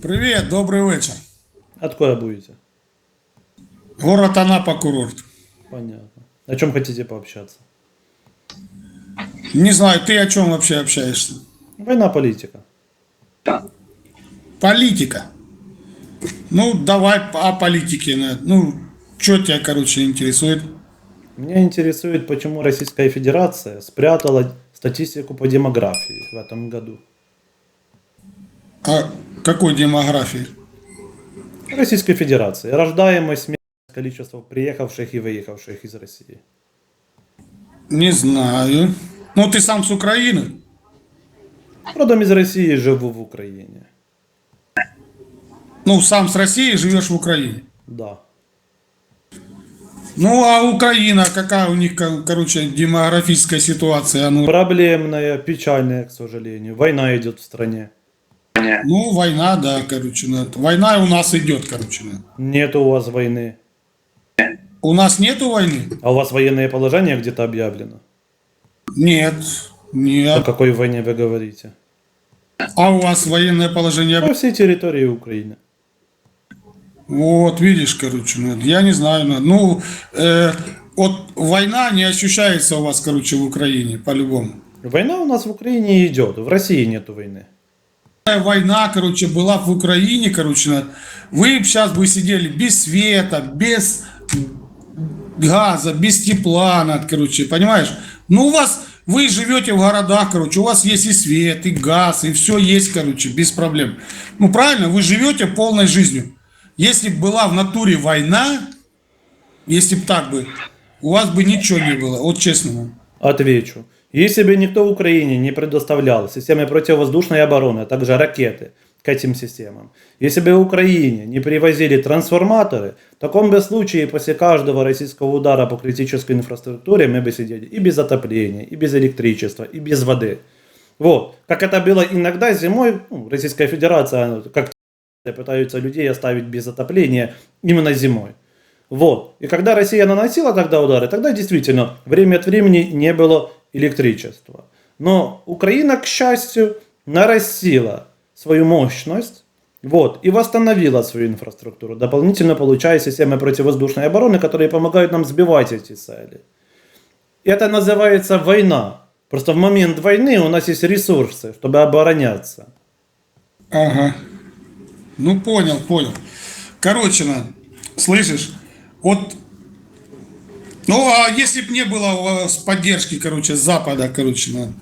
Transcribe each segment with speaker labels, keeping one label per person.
Speaker 1: Привет, добрый вечер.
Speaker 2: Откуда будете?
Speaker 1: Город Анапа, курорт.
Speaker 2: Понятно. О чем хотите пообщаться?
Speaker 1: Не знаю, ты о чем вообще общаешься?
Speaker 2: Война, политика.
Speaker 1: Политика. Ну, давай о политике. Ну, что тебя, короче, интересует?
Speaker 2: Меня интересует, почему Российская Федерация спрятала статистику по демографии в этом году.
Speaker 1: О какой демографии?
Speaker 2: Российской Федерации. Рождаемость, количество приехавших и выехавших из России.
Speaker 1: Не знаю. Ну, ты сам с Украины?
Speaker 2: Родом из России живу в Украине.
Speaker 1: Ну, сам с России живешь в Украине.
Speaker 2: Да.
Speaker 1: Ну, а Украина, какая у них, ко- короче, демографическая ситуация? Ну,
Speaker 2: Проблемная, печальная, к сожалению. Война идет в стране.
Speaker 1: Ну война, да, короче. ну, это- Война у нас идет, короче. ну.
Speaker 2: Нет у вас войны.
Speaker 1: У нас нету войны?
Speaker 2: А у вас военное положение где-то объявлено?
Speaker 1: Нет.
Speaker 2: О
Speaker 1: Нет.
Speaker 2: какой войне вы говорите?
Speaker 1: А у вас военное положение?
Speaker 2: По всей территории Украины.
Speaker 1: Вот, видишь, короче, ну, я не знаю. ну, Ну, э, вот война не ощущается у вас, короче, в Украине, по-любому.
Speaker 2: Война у нас в Украине идет, в России нету войны.
Speaker 1: Война, короче, была в Украине, короче, вы сейчас бы сидели без света, без газа, без тепла, над, короче, понимаешь? Ну, у вас, вы живете в городах, короче, у вас есть и свет, и газ, и все есть, короче, без проблем. Ну, правильно, вы живете полной жизнью. Если бы была в натуре война, если бы так бы, у вас бы ничего не было, вот честно.
Speaker 2: Отвечу. Если бы никто в Украине не предоставлял системы противовоздушной обороны, а также ракеты к этим системам, если бы в Украине не привозили трансформаторы, в таком бы случае после каждого российского удара по критической инфраструктуре мы бы сидели и без отопления, и без электричества, и без воды. Вот. Как это было иногда зимой, ну, Российская Федерация, как пытаются людей оставить без отопления именно зимой. Вот. И когда Россия наносила тогда удары, тогда действительно время от времени не было электричества. Но Украина, к счастью, нарастила свою мощность вот, и восстановила свою инфраструктуру, дополнительно получая системы противовоздушной обороны, которые помогают нам сбивать эти цели. Это называется война. Просто в момент войны у нас есть ресурсы, чтобы обороняться.
Speaker 1: Ага. Ну, понял, понял. Короче, слышишь, вот, ну, а если бы не было у вас поддержки, короче, с Запада, короче, на,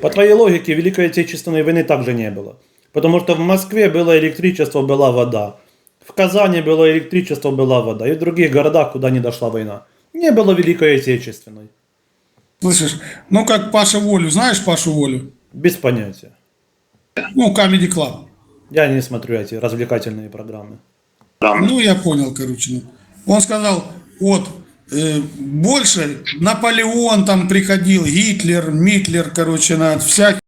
Speaker 2: По твоей логике, Великой Отечественной войны также не было. Потому что в Москве было электричество, была вода. В Казани было электричество, была вода. И в других городах, куда не дошла война. Не было Великой Отечественной.
Speaker 1: слышишь, ну, как Паша Волю, знаешь Пашу Волю?
Speaker 2: Без понятия.
Speaker 1: Ну, Comedy Club.
Speaker 2: Я не смотрю эти развлекательные программы.
Speaker 1: Ну, я понял, короче. Он сказал, вот, э, больше Наполеон там приходил, Гитлер, Митлер, короче, на всякие.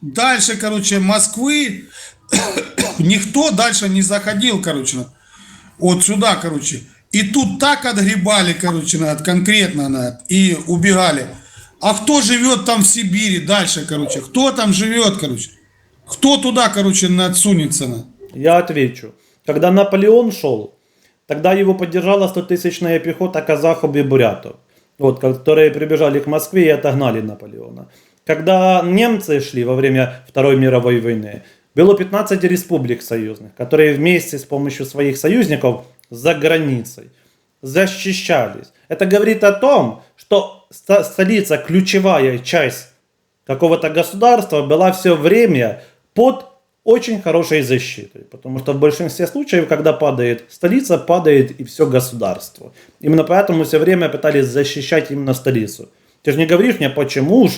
Speaker 1: Дальше, короче, Москвы никто дальше не заходил, короче, вот сюда, короче. И тут так отгребали, короче, на конкретно на и убегали. А кто живет там в Сибири дальше, короче? Кто там живет, короче? Кто туда, короче, надсунется? На?
Speaker 2: Я отвечу. Когда Наполеон шел, тогда его поддержала 100-тысячная пехота казахов и бурятов, вот, которые прибежали к Москве и отогнали Наполеона. Когда немцы шли во время Второй мировой войны, было 15 республик союзных, которые вместе с помощью своих союзников за границей защищались. Это говорит о том, что столица, ключевая часть какого-то государства была все время под очень хорошей защитой. Потому что в большинстве случаев, когда падает столица, падает и все государство. Именно поэтому все время пытались защищать именно столицу. Ты же не говоришь мне, почему ж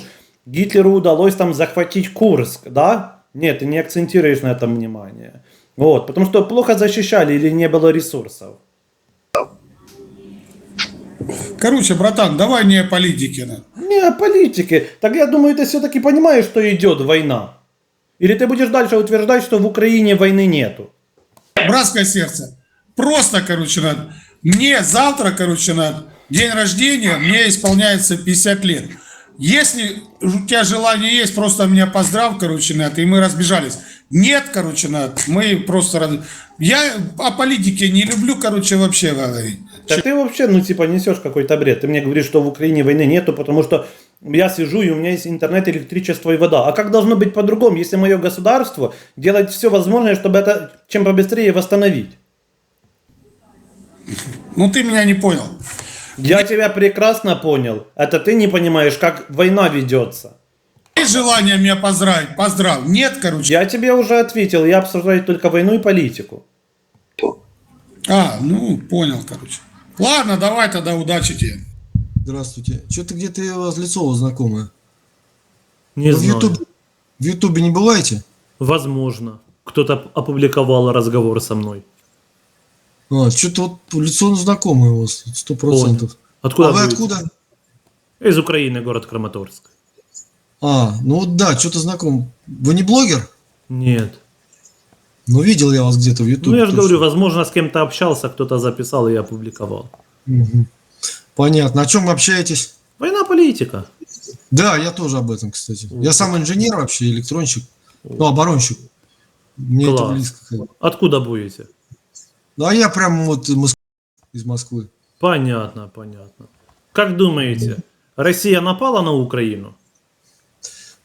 Speaker 2: Гитлеру удалось там захватить Курск, да? Нет, ты не акцентируешь на этом внимание. Вот, потому что плохо защищали или не было ресурсов.
Speaker 1: Короче, братан, давай не о политике.
Speaker 2: Не о политике. Так я думаю, ты все-таки понимаешь, что идет война. Или ты будешь дальше утверждать, что в Украине войны нету?
Speaker 1: Братское сердце. Просто, короче, надо. Мне завтра, короче, надо. День рождения, мне исполняется 50 лет. Если у тебя желание есть, просто меня поздрав, короче, на это, и мы разбежались. Нет, короче, на это, мы просто... раз- Я о политике не люблю, короче, вообще говорить.
Speaker 2: Да ты вообще, ну, типа, несешь какой-то бред. Ты мне говоришь, что в Украине войны нету, потому что я сижу, и у меня есть интернет, электричество и вода. А как должно быть по-другому, если мое государство делает все возможное, чтобы это чем побыстрее восстановить?
Speaker 1: Ну, ты меня не понял.
Speaker 2: Я тебя прекрасно понял. Это ты не понимаешь, как война ведется.
Speaker 1: Есть желание меня поздравить? Поздрав. Нет, короче.
Speaker 2: Я тебе уже ответил, я обсуждаю только войну и политику.
Speaker 1: А, ну, понял, короче. Ладно, давай тогда, удачи тебе.
Speaker 3: Здравствуйте. Что-то где-то у вас лицо знакомое.
Speaker 2: Не
Speaker 3: Вы в Ютубе, в Ютубе не бываете?
Speaker 2: Возможно. Кто-то опубликовал разговор со мной.
Speaker 3: А, что-то вот лицо знакомое у вас, сто процентов.
Speaker 2: Откуда
Speaker 3: А вы
Speaker 2: будете?
Speaker 3: откуда?
Speaker 2: Из Украины, город Краматорск.
Speaker 3: А, ну вот да, что-то знаком. Вы не блогер?
Speaker 2: Нет.
Speaker 3: Ну, видел я вас где-то в Ютубе.
Speaker 2: Ну, я же говорю, возможно, с кем-то общался, кто-то записал, и я опубликовал.
Speaker 3: Мгм. Понятно. О чем вы общаетесь?
Speaker 2: Война, политика.
Speaker 3: Да, я тоже об этом, кстати. Я сам инженер вообще, электронщик. Ну, оборонщик. Мне это
Speaker 2: Класс.
Speaker 3: близко. как бы.
Speaker 2: Откуда будете?
Speaker 3: Ну, а я прям вот из Моск- из Москвы.
Speaker 2: Понятно, понятно. Как думаете, Россия напала на Украину?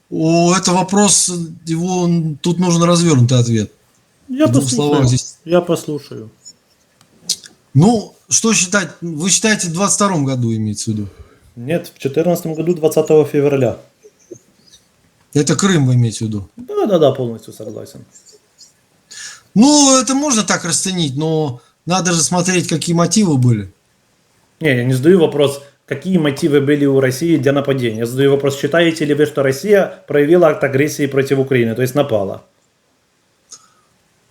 Speaker 3: О, это вопрос, его тут нужен развернутый ответ.
Speaker 2: Я послушаю.
Speaker 3: словах здесь.
Speaker 2: Я послушаю.
Speaker 3: Ну, что считать? Вы считаете в 22 году имеется в виду?
Speaker 2: Нет, в 2014 году, 20 февраля.
Speaker 3: Это Крым вы имеете в виду?
Speaker 2: Да-да-да, полностью согласен.
Speaker 3: Ну, это можно так расценить, но надо же смотреть, какие мотивы были.
Speaker 2: Не, я не задаю вопрос, какие мотивы были у России для нападения. Я задаю вопрос, считаете ли вы, что Россия проявила акт агрессии против Украины, то есть напала?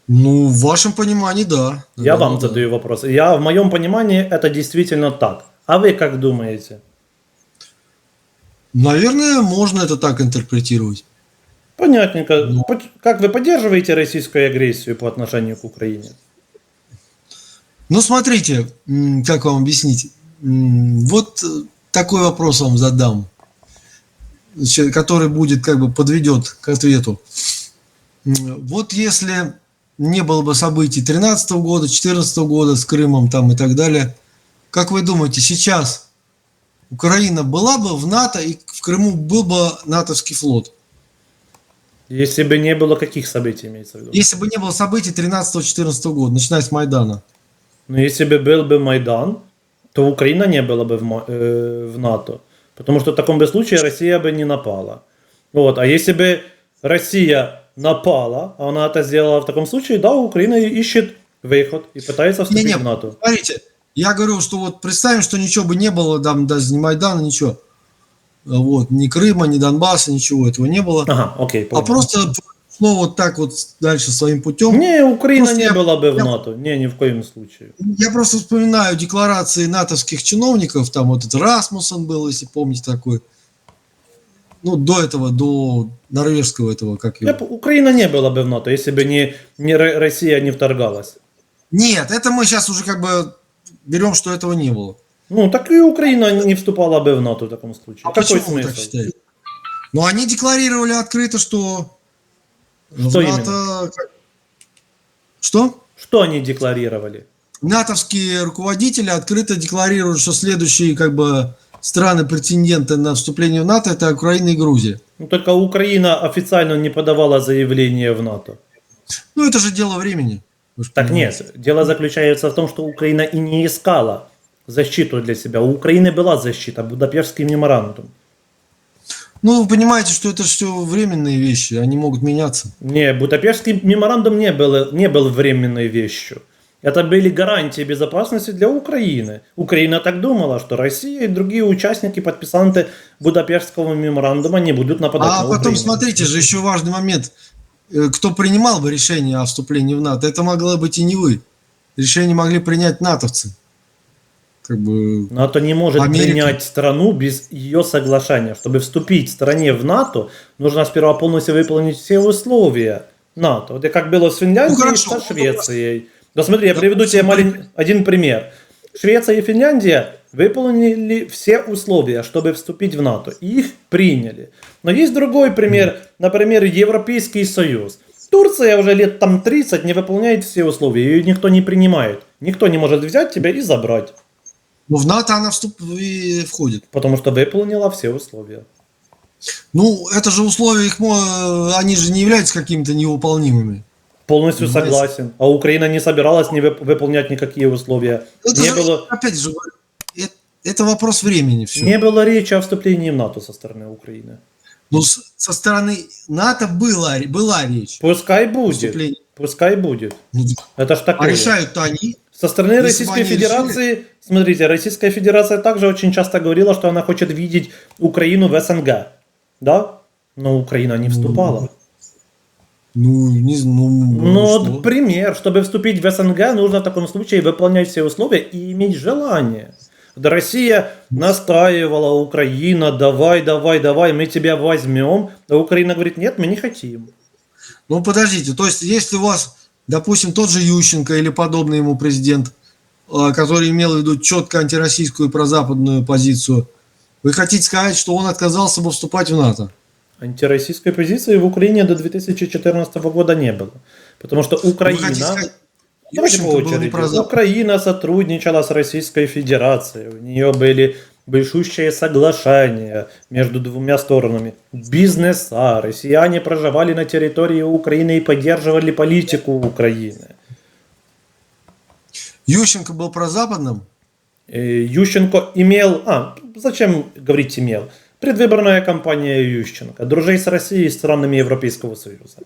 Speaker 3: Ну, в вашем понимании, да.
Speaker 2: Я
Speaker 3: Да,
Speaker 2: вам
Speaker 3: да.
Speaker 2: задаю вопрос. Я в моем понимании это действительно так. А вы как думаете?
Speaker 3: Наверное, можно это так интерпретировать.
Speaker 2: Понятненько.
Speaker 3: Ну.
Speaker 2: Под- Как вы поддерживаете российскую агрессию по отношению к Украине?
Speaker 3: Ну, смотрите, как вам объяснить. Вот э, такой вопрос вам задам, который будет как бы подведет к ответу. Вот если не было бы событий 13 года, 14 года с Крымом там и так далее, как вы думаете, сейчас Украина была бы в НАТО и в Крыму был бы натовский флот?
Speaker 2: Если бы не было каких событий, имеется в виду?
Speaker 3: Если бы не было событий 13-14 года, начиная с Майдана.
Speaker 2: Но если бы был бы Майдан, то Украина не была бы в, э, в НАТО. Потому что в таком бы случае Россия бы не напала. Вот. А если бы Россия напала, а она это сделала в таком случае, да, Украина ищет выход и пытается вступить
Speaker 3: Не-не,
Speaker 2: в НАТО.
Speaker 3: Смотрите, я говорю, что вот представим, что ничего бы не было, там даже ни Майдана, ничего. Вот, ни Крыма, ни Донбасса, ничего этого не было.
Speaker 2: Ага, окей,
Speaker 3: А
Speaker 2: понял.
Speaker 3: просто шло вот так вот дальше своим путем.
Speaker 2: Не, Украина
Speaker 3: Просто
Speaker 2: не
Speaker 3: я-
Speaker 2: была бы в
Speaker 3: я-
Speaker 2: НАТО. Не, ни в коем случае.
Speaker 3: Я просто вспоминаю декларации натовских чиновников, там вот этот Расмуссен был, если помните такой. Ну, до этого, до норвежского этого, как его.
Speaker 2: Украина не была бы в НАТО, если бы не, не Ро- Россия не вторгалась.
Speaker 3: Нет, это мы сейчас уже как бы берем, что этого не было.
Speaker 2: Ну, так и Украина не вступала бы в НАТО в таком случае.
Speaker 3: А
Speaker 2: Какой
Speaker 3: почему вы так
Speaker 2: смысл?
Speaker 3: считаете? Ну, они декларировали открыто, что в
Speaker 2: Что
Speaker 3: НАТО... Что?
Speaker 2: Что они декларировали?
Speaker 3: натовские руководители открыто декларируют, что следующие как бы страны-претенденты на вступление в НАТО это Украина и Грузия.
Speaker 2: Ну, только Украина официально не подавала заявление в НАТО.
Speaker 3: Ну, это же дело времени.
Speaker 2: Так
Speaker 3: понимаете.
Speaker 2: нет, дело заключается в том, что Украина и не искала защиту для себя. У Украины была защита, Будапештский меморандум.
Speaker 3: Ну, вы понимаете, что это все временные вещи, они могут меняться.
Speaker 2: Не, Будапештский меморандум не был, не был временной вещью. Это были гарантии безопасности для Украины. Украина так думала, что Россия и другие участники, подписанты Будапештского меморандума, не будут нападать
Speaker 3: А
Speaker 2: на
Speaker 3: потом,
Speaker 2: Украину.
Speaker 3: смотрите же, еще важный момент. Э, Кто принимал бы решение о вступлении в НАТО, это могло быть и не вы. Решение могли принять натовцы. Как бы...
Speaker 2: НАТО не может
Speaker 3: Америка.
Speaker 2: принять страну без ее соглашения. Чтобы вступить стране в НАТО, нужно сперва полностью выполнить все условия НАТО. Вот и как было с Финляндией
Speaker 3: Ну, хорошо.
Speaker 2: со Швецией. Да смотри, я приведу тебе малень- один пример. Швеция и Финляндия выполнили все условия, чтобы вступить в НАТО. И их приняли. Но есть другой пример, например, Европейский Союз. Турция уже лет там 30 не выполняет все условия, ее никто не принимает. Никто не может взять тебя и забрать,
Speaker 3: Но в НАТО она вступ... и входит.
Speaker 2: потому что выполнила все условия.
Speaker 3: Ну, это же условия, их, они же не являются какими-то невыполнимыми.
Speaker 2: Полностью согласен. А Украина не собиралась не вып- выполнять никакие условия.
Speaker 3: Это
Speaker 2: Не
Speaker 3: же,
Speaker 2: было,
Speaker 3: опять же, говорю, это, это вопрос времени все.
Speaker 2: не было речи о вступлении в НАТО со стороны Украины.
Speaker 3: Ну, со стороны НАТО была, была речь.
Speaker 2: Пускай будет. Пускай будет.
Speaker 3: Ну,
Speaker 2: Это ж
Speaker 3: а
Speaker 2: такое.
Speaker 3: решают-то они.
Speaker 2: Со стороны
Speaker 3: Если
Speaker 2: Российской Федерации, смотрите, Российская Федерация также очень часто говорила, что она хочет видеть Украину в СНГ. Да? Но Украина не вступала.
Speaker 3: Ну, не знаю, ну,
Speaker 2: Ну,
Speaker 3: ну,
Speaker 2: вот
Speaker 3: что?
Speaker 2: пример, чтобы вступить в СНГ, нужно в таком случае выполнять все условия и иметь желание. Россия настаивала, Украина, давай, давай, давай, мы тебя возьмем. А Украина говорит, нет, мы не хотим.
Speaker 3: Ну, подождите, то есть, если у вас, допустим, тот же Ющенко или подобный ему президент, а, который имел в виду четко антироссийскую и прозападную позицию, вы хотите сказать, что он отказался бы вступать в НАТО?
Speaker 2: Антироссийской позиции в Украине до 2014 года не было. Потому что
Speaker 3: Вы
Speaker 2: Украина...
Speaker 3: хотите сказать,
Speaker 2: по
Speaker 3: не
Speaker 2: очереди. Украина сотрудничала с Российской Федерацией. У нее были большущие соглашения между двумя сторонами. Бизнеса. Россияне проживали на территории Украины и поддерживали политику Украины.
Speaker 3: Ющенко был прозападным?
Speaker 2: Э, Ющенко имел... А, зачем говорить имел? Предвыборная кампания Ющенко. Дружей с Россией и странами Европейского Союза.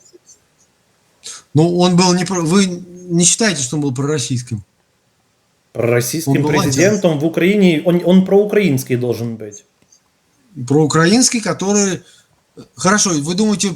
Speaker 3: Ну, он был не про... Вы не считаете, что он был пророссийским?
Speaker 2: Российским
Speaker 3: Он
Speaker 2: президентом в Украине, он, он проукраинский должен быть.
Speaker 3: Проукраинский, который... Хорошо, вы думаете,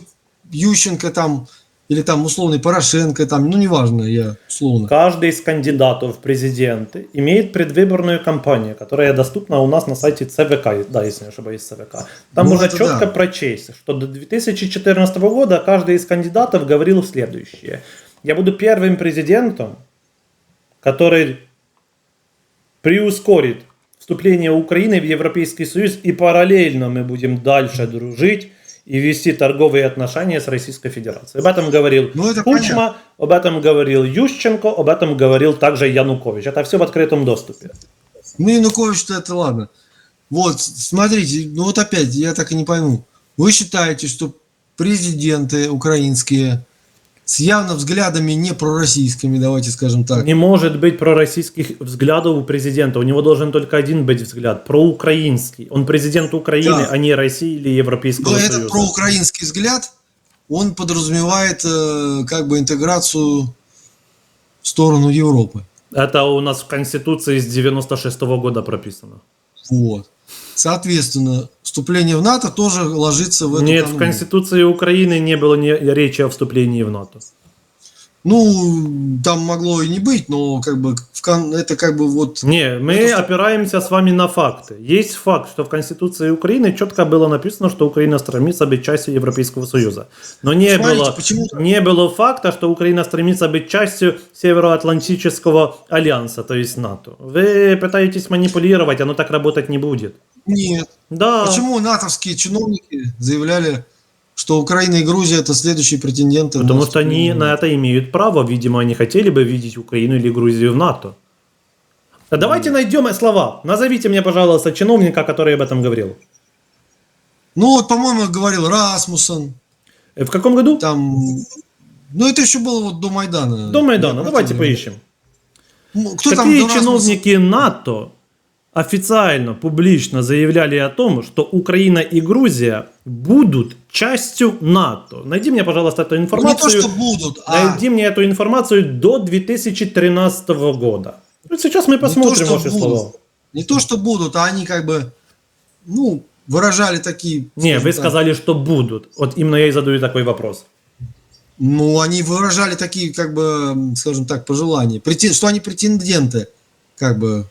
Speaker 3: Ющенко там, или там условный Порошенко, там, ну, неважно, я условно.
Speaker 2: Каждый из кандидатов в президенты имеет предвыборную кампанию, которая доступна у нас на сайте ЦВК, да, если не ошибаюсь, ЦВК. Там
Speaker 3: Ну,
Speaker 2: можно четко
Speaker 3: да.
Speaker 2: прочесть, что до 2014 года каждый из кандидатов говорил следующее. Я буду первым президентом, который приускорит вступление Украины в Европейский Союз, и параллельно мы будем дальше дружить и вести торговые отношения с Российской Федерацией. Об этом говорил
Speaker 3: Ну, это
Speaker 2: Кучма, об этом говорил Ющенко, об этом говорил также Янукович. Это все в открытом доступе.
Speaker 3: Ну, Янукович-то это ладно. Вот, смотрите, ну вот опять, я так и не пойму. Вы считаете, что президенты украинские с явно взглядами не пророссийскими, давайте скажем так,
Speaker 2: Не может быть пророссийских взглядов у президента. У него должен только один быть взгляд, проукраинский. Он президент Украины,
Speaker 3: Да.
Speaker 2: а не России или Европейского
Speaker 3: но этот
Speaker 2: Союза.
Speaker 3: проукраинский взгляд, он подразумевает э, как бы интеграцию в сторону Европы.
Speaker 2: Это у нас в Конституции с 96 года прописано.
Speaker 3: Вот. Соответственно, вступление в НАТО тоже ложится в эту
Speaker 2: Нет, в
Speaker 3: канву.
Speaker 2: Конституции Украины не было ни речи о вступлении в НАТО.
Speaker 3: Ну, там могло и не быть, но как бы в кон- это как бы вот
Speaker 2: Не, мы
Speaker 3: Это-
Speaker 2: опираемся с вами на факты. Есть факт, что в Конституции Украины четко было написано, что Украина стремится быть частью Европейского Союза. Но не,
Speaker 3: Смотрите,
Speaker 2: было,
Speaker 3: почему-то-
Speaker 2: не было факта, что Украина стремится быть частью Североатлантического альянса, то есть НАТО. Вы пытаетесь манипулировать, оно так работать не будет.
Speaker 3: нет.
Speaker 2: Да.
Speaker 3: Почему натовские чиновники заявляли, что Украина и Грузия это следующие претенденты?
Speaker 2: Потому что они на это имеют право. Видимо, они хотели бы видеть Украину или Грузию в НАТО. А давайте найдем слова. Назовите мне, пожалуйста, чиновника, который об этом говорил.
Speaker 3: Ну вот, по-моему, говорил Расмуссен,
Speaker 2: Э, В каком году?
Speaker 3: там, ну это еще было вот до Майдана.
Speaker 2: До Майдана.
Speaker 3: Я
Speaker 2: Давайте поищем.
Speaker 3: Ну, Кто там
Speaker 2: Какие
Speaker 3: Расмуссена?
Speaker 2: чиновники НАТО официально, публично заявляли о том, что Украина и Грузия будут частью НАТО? Найди мне, пожалуйста, эту
Speaker 3: Ну, не то,
Speaker 2: информацию.
Speaker 3: что будут, а
Speaker 2: Найди мне эту информацию до 2013 года. Вот сейчас мы посмотрим
Speaker 3: не то,
Speaker 2: ваши
Speaker 3: будут.
Speaker 2: слова.
Speaker 3: Не то, что будут, а они как бы, ну, выражали такие...
Speaker 2: Не, вы
Speaker 3: так,
Speaker 2: сказали, что будут. Вот именно я и задаю такой вопрос.
Speaker 3: Ну, они выражали такие, как бы, скажем так, пожелания. Претен- Что они претенденты, как бы,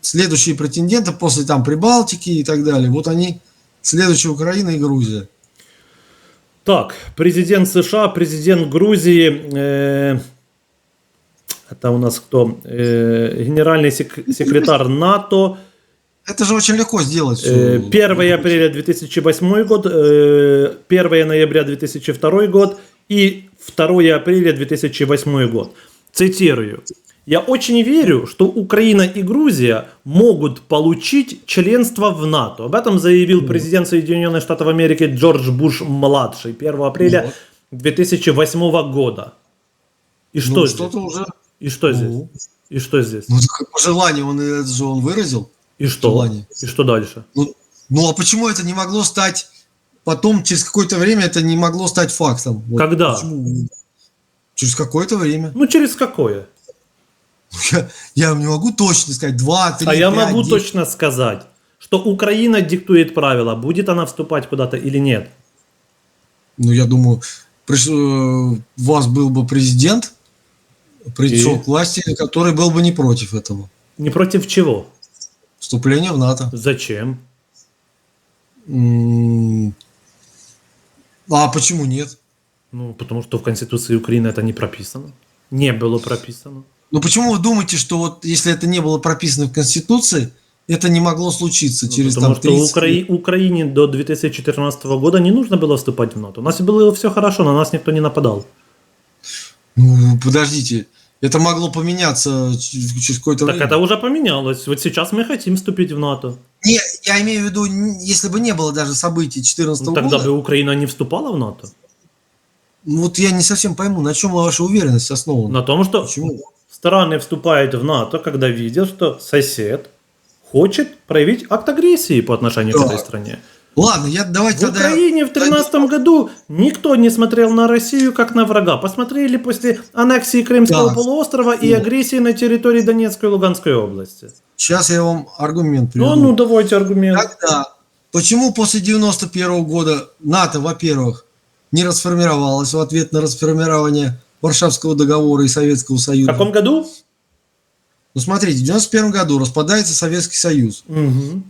Speaker 3: следующие претенденты после там Прибалтики и так далее. Вот они, следующая Украина и Грузия.
Speaker 2: Так, президент США, президент Грузии. э, Это у нас кто? Э, генеральный сек- секретарь НАТО.
Speaker 3: Это же очень легко сделать.
Speaker 2: Э,
Speaker 3: всё.
Speaker 2: 1 апреля 2008 год, э, 1 ноября 2002 год и 2 апреля 2008 год. Цитирую. Я очень верю, что Украина и Грузия могут получить членство в НАТО. Об этом заявил президент Соединенных Штатов Америки Джордж Буш-младший 1 апреля
Speaker 3: Вот.
Speaker 2: 2008 года. И что
Speaker 3: ну,
Speaker 2: здесь?
Speaker 3: что-то уже.
Speaker 2: И что здесь?
Speaker 3: Ну,
Speaker 2: И что здесь?
Speaker 3: ну, пожелание он, это же он выразил.
Speaker 2: И что?
Speaker 3: желание.
Speaker 2: И что дальше?
Speaker 3: Ну, ну, а почему это не могло стать потом, через какое-то время это не могло стать фактом? Вот
Speaker 2: Когда?
Speaker 3: почему? Через какое-то время.
Speaker 2: Ну, через какое?
Speaker 3: Я, я не могу точно сказать. Два, три,
Speaker 2: А я могу
Speaker 3: десять.
Speaker 2: точно сказать, что Украина диктует правила, будет она вступать куда-то или нет.
Speaker 3: Ну, я думаю, приш- э, у вас был бы президент, пришел
Speaker 2: И?
Speaker 3: к власти, который был бы не против этого.
Speaker 2: Не против чего?
Speaker 3: Вступление в НАТО.
Speaker 2: Зачем?
Speaker 3: М, А почему нет?
Speaker 2: Ну, потому что в Конституции Украины это не прописано. Не было прописано.
Speaker 3: Ну почему вы думаете, что вот если это не было прописано в Конституции, это не могло случиться
Speaker 2: Ну,
Speaker 3: через
Speaker 2: потому
Speaker 3: там
Speaker 2: что
Speaker 3: 30
Speaker 2: Укра... Украине до 2014 года не нужно было вступать в НАТО. У нас было все хорошо, на нас никто не нападал.
Speaker 3: Ну, подождите, это могло поменяться через, какое-то
Speaker 2: Так
Speaker 3: время.
Speaker 2: это уже поменялось. Вот сейчас мы хотим вступить в НАТО.
Speaker 3: Не, я имею в виду, если бы не было даже событий 2014
Speaker 2: Ну, тогда
Speaker 3: года,
Speaker 2: бы Украина не вступала в НАТО.
Speaker 3: ну, вот я не совсем пойму, на чем ваша уверенность основана.
Speaker 2: На том, что
Speaker 3: Почему?
Speaker 2: Страны вступают в НАТО, когда видят, что сосед хочет проявить акт агрессии по отношению к
Speaker 3: Да.
Speaker 2: этой стране.
Speaker 3: Ладно, я давайте
Speaker 2: В
Speaker 3: тогда...
Speaker 2: Украине в 2013 году никто не смотрел на Россию как на врага. Посмотрели после аннексии Крымского
Speaker 3: Да.
Speaker 2: полуострова и агрессии на территории Донецкой и Луганской области.
Speaker 3: Сейчас я вам аргумент приведу.
Speaker 2: Ну, ну давайте аргумент.
Speaker 3: Тогда, почему после 91 года НАТО, во-первых, не расформировалось в ответ на расформирование Варшавского договора и Советского
Speaker 2: В
Speaker 3: Союза?
Speaker 2: каком году?
Speaker 3: Ну, смотрите, в 91 году распадается Советский Союз,
Speaker 2: Мгм.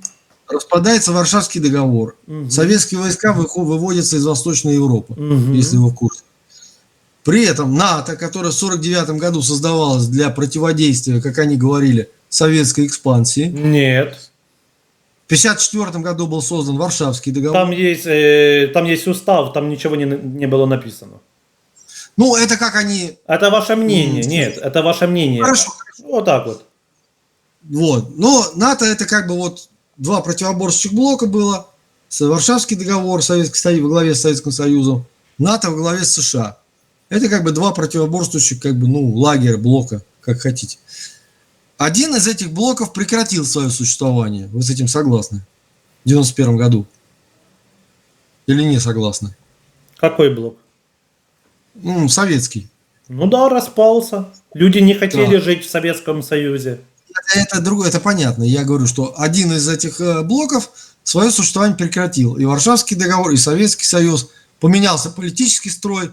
Speaker 3: распадается Варшавский договор,
Speaker 2: Мгм.
Speaker 3: советские войска выводятся из Восточной Европы,
Speaker 2: Мгм.
Speaker 3: если вы в курсе. При этом НАТО, которое в 49 году создавалось для противодействия, как они говорили, советской экспансии,
Speaker 2: Нет.
Speaker 3: в 54 году был создан Варшавский договор.
Speaker 2: Там есть, э, там есть устав, там ничего не, не было написано.
Speaker 3: Ну, это как они
Speaker 2: Это ваше мнение. Нет, это ваше мнение.
Speaker 3: Хорошо.
Speaker 2: Вот так вот.
Speaker 3: Вот. Но НАТО это как бы вот два противоборствующих блока было. Варшавский договор Советский Союз во главе с Советским Союзом, НАТО во главе с США. Это как бы два противоборствующих как бы, ну, лагеря, блока, как хотите. Один из этих блоков прекратил свое существование. Вы с этим согласны? В 91 году. Или не согласны?
Speaker 2: Какой блок?
Speaker 3: Ну, советский.
Speaker 2: Ну да, распался. Люди не хотели
Speaker 3: Да.
Speaker 2: жить в Советском Союзе.
Speaker 3: Это, другое, это понятно. Я говорю, что один из этих э, блоков свое существование прекратил. И Варшавский договор, и Советский Союз. Поменялся политический строй,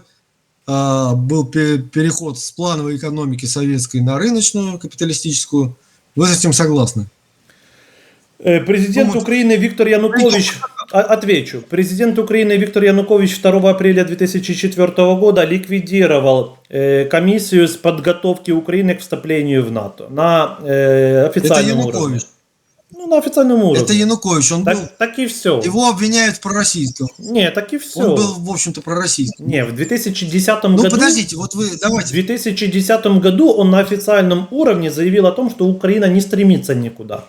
Speaker 3: а, был пе- переход с плановой экономики советской на рыночную, капиталистическую. Вы с этим согласны?
Speaker 2: Э, Президент
Speaker 3: Ну, мы-
Speaker 2: Украины Виктор Янукович, отвечу, президент Украины Виктор Янукович 2 апреля 2004 года ликвидировал э, комиссию с подготовки Украины к вступлению в НАТО на э,
Speaker 3: Это
Speaker 2: официальном уровне.
Speaker 3: Янукович.
Speaker 2: Ну, на официальном уровне.
Speaker 3: Это Янукович. Он был,
Speaker 2: так, так и все.
Speaker 3: его обвиняют в пророссийском.
Speaker 2: Не, так и все.
Speaker 3: Он был, в общем-то, пророссийским.
Speaker 2: Не, в 2010
Speaker 3: Ну,
Speaker 2: году...
Speaker 3: подождите, вот вы,
Speaker 2: В
Speaker 3: давайте.
Speaker 2: 2010 году он на официальном уровне заявил о том, что Украина не стремится никуда.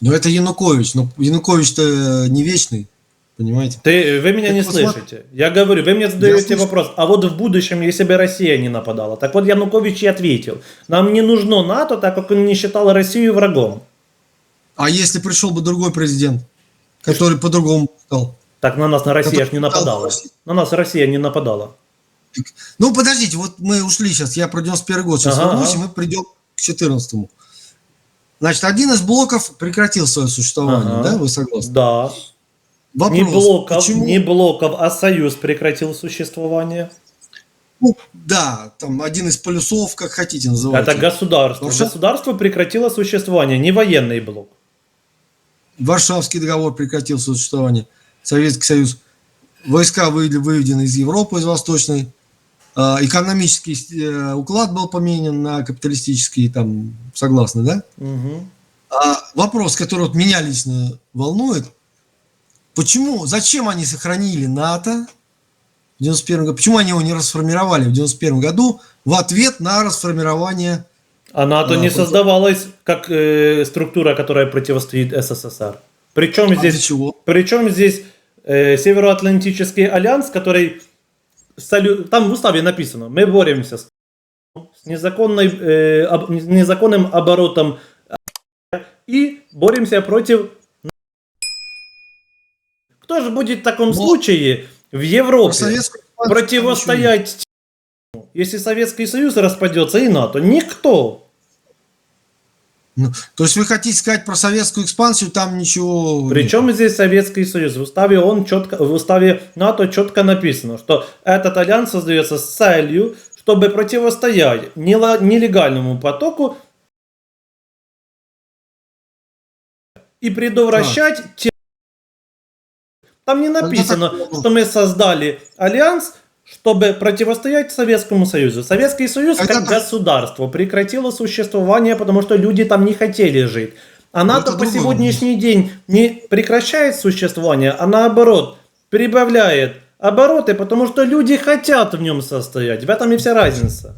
Speaker 3: Но это Янукович. Но Янукович-то не вечный, понимаете?
Speaker 2: Ты, вы меня
Speaker 3: Так
Speaker 2: не
Speaker 3: вот
Speaker 2: слышите. Я говорю, вы мне задаете вопрос, а вот в будущем, если бы Россия не нападала. Так вот Янукович и ответил, нам не нужно НАТО, так как он не считал Россию врагом.
Speaker 3: А если пришел бы другой президент, который по-другому сказал?
Speaker 2: Так на нас на Россия ж не нападала.
Speaker 3: Россия.
Speaker 2: На нас Россия не нападала.
Speaker 3: Ну, подождите, вот мы ушли сейчас, я про 91 год, сейчас
Speaker 2: Ага,
Speaker 3: вернусь, и
Speaker 2: ага.
Speaker 3: мы придем к 14 Значит, один из блоков прекратил свое существование,
Speaker 2: Ага.
Speaker 3: да, вы согласны?
Speaker 2: Да.
Speaker 3: Вопрос,
Speaker 2: не блоков,
Speaker 3: почему?
Speaker 2: не блоков, а союз прекратил существование.
Speaker 3: Ну, да, там один из полюсов, как хотите называйте.
Speaker 2: Это государство.
Speaker 3: Варшав-
Speaker 2: Государство прекратило существование, не военный блок.
Speaker 3: Варшавский договор прекратил существование, Советский Союз. Войска вывели- выведены из Европы, из Восточной. Э, экономический э, уклад был поменен на капиталистический, там, согласны, да?
Speaker 2: Мгм.
Speaker 3: А вопрос, который вот меня лично волнует, почему, зачем они сохранили НАТО в 91 году, почему они его не расформировали в 91 году в ответ на расформирование
Speaker 2: А НАТО
Speaker 3: А,
Speaker 2: не
Speaker 3: просто-
Speaker 2: создавалось как э, структура, которая противостоит СССР. Причем
Speaker 3: а
Speaker 2: здесь,
Speaker 3: чего?
Speaker 2: причем здесь э, Североатлантический альянс, который там в уставе написано, мы боремся с, с незаконной, э, об- незаконным оборотом и боремся против кто же будет в таком
Speaker 3: Но-
Speaker 2: случае в Европе противостоять, если Советский Союз распадется и НАТО? Никто.
Speaker 3: Ну, то есть вы хотите сказать про советскую экспансию, там ничего...
Speaker 2: Причем здесь Советский Союз? В уставе он четко, в уставе НАТО четко написано, что этот альянс создается с целью, чтобы противостоять нелегальному потоку и предотвращать те- Там не написано,
Speaker 3: так было.
Speaker 2: что мы создали альянс, чтобы противостоять Советскому Союзу. Советский Союз
Speaker 3: Это
Speaker 2: как
Speaker 3: так.
Speaker 2: государство прекратило существование, потому что люди там не хотели жить. А НАТО
Speaker 3: это
Speaker 2: по сегодняшний день не прекращает существование, а наоборот прибавляет обороты, потому что люди хотят в нем состоять. В этом и вся разница.